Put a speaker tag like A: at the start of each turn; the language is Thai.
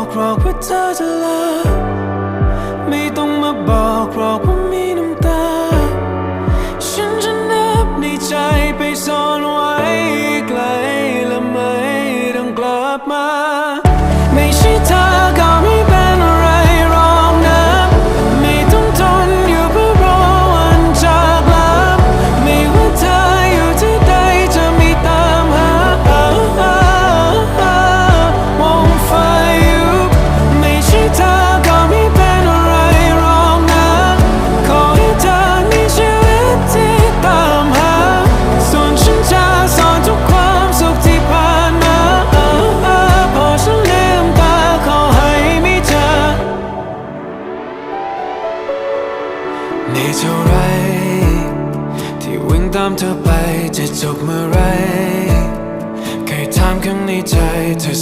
A: อกรอกว่าเธอจะลาไม่ต้องมาบอกหรอกว่ามีน้ำตา ฉันจะนับในใจไปซ่อนไว้ไกลและไม่ต้องกลับมา ในเท่าไร ที่วิ่งตามเธอไปจะจบเมื่อไร เคยถามข้างในใจเธอ